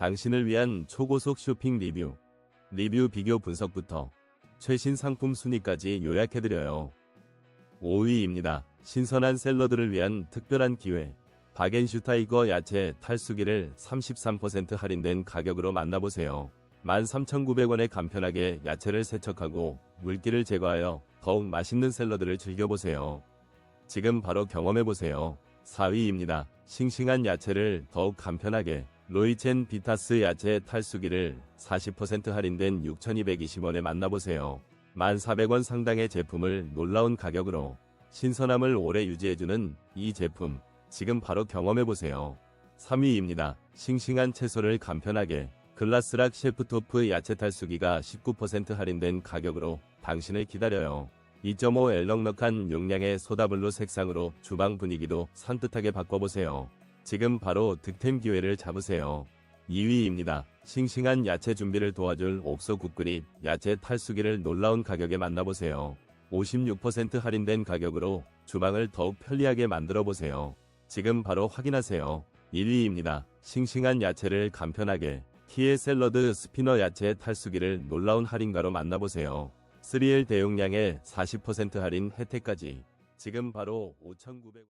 당신을 위한 초고속 쇼핑 리뷰, 리뷰 비교 분석부터 최신 상품 순위까지 요약해드려요. 5위입니다. 신선한 샐러드를 위한 특별한 기회. 바겐슈타이거 야채 탈수기를 33% 할인된 가격으로 만나보세요. 13,900원에 간편하게 야채를 세척하고 물기를 제거하여 더욱 맛있는 샐러드를 즐겨보세요. 지금 바로 경험해보세요. 4위입니다. 싱싱한 야채를 더욱 간편하게 로이첸 비타스 야채 탈수기를 40% 할인된 6,220원에 만나보세요. 1,400원 상당의 제품을 놀라운 가격으로 신선함을 오래 유지해주는 이 제품 지금 바로 경험해보세요. 3위입니다. 싱싱한 채소를 간편하게 글라스락 셰프토프 야채 탈수기가 19% 할인된 가격으로 당신을 기다려요. 2.5 엘넉넉한 용량의 소다블루 색상으로 주방 분위기도 산뜻하게 바꿔보세요. 지금 바로 득템 기회를 잡으세요. 2위입니다. 싱싱한 야채 준비를 도와줄 옥소 국그립 야채 탈수기를 놀라운 가격에 만나보세요. 56% 할인된 가격으로 주방을 더욱 편리하게 만들어 보세요. 지금 바로 확인하세요. 1위입니다. 싱싱한 야채를 간편하게 키의 샐러드 스피너 야채 탈수기를 놀라운 할인가로 만나보세요. 3L 대용량의 40% 할인 혜택까지 지금 바로 5,900